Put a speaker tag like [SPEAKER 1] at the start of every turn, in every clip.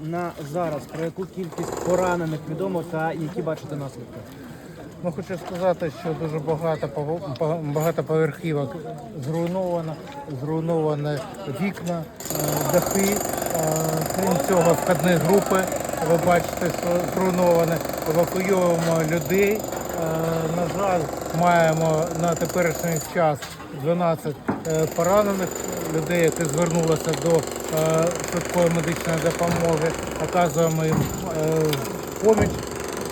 [SPEAKER 1] на зараз про яку кількість поранених відомо та які бачите наслідки?
[SPEAKER 2] Ну, хочу сказати, що дуже багато пов- па- багатоповерхівок зруйновано, зруйновані вікна, е, дахи. Е, Крім цього, входні групи, ви бачите, зруйновані. Евакуюємо людей. Е, На жаль, маємо на теперішній час 12 е, поранених людей, які звернулися до швидкої медичної допомоги. Оказуємо їм е, поміч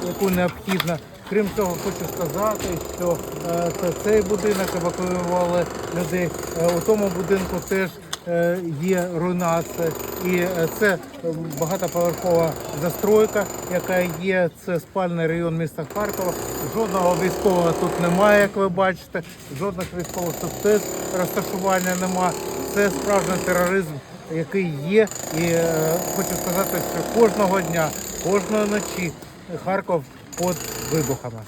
[SPEAKER 2] яку необхідно. Крім цього, хочу сказати, що е, це цей будинок евакуювали людей. Е, у тому будинку теж е, є руйнація, і е, це е, багатоповерхова застройка, яка є. Це спальний район міста Харкова. Жодного військового тут немає, як ви бачите. Жодних військових тут теж розташування немає. Це справжній тероризм, який є. І е, хочу сказати, що кожного дня, кожної ночі Харков під вибухами.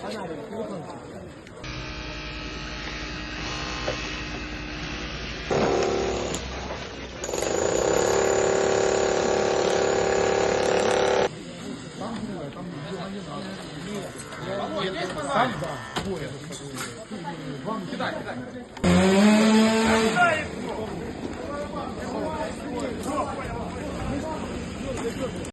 [SPEAKER 2] Она там дело не надо. Володь, есть пожалуйста? Вам кидай, кидай.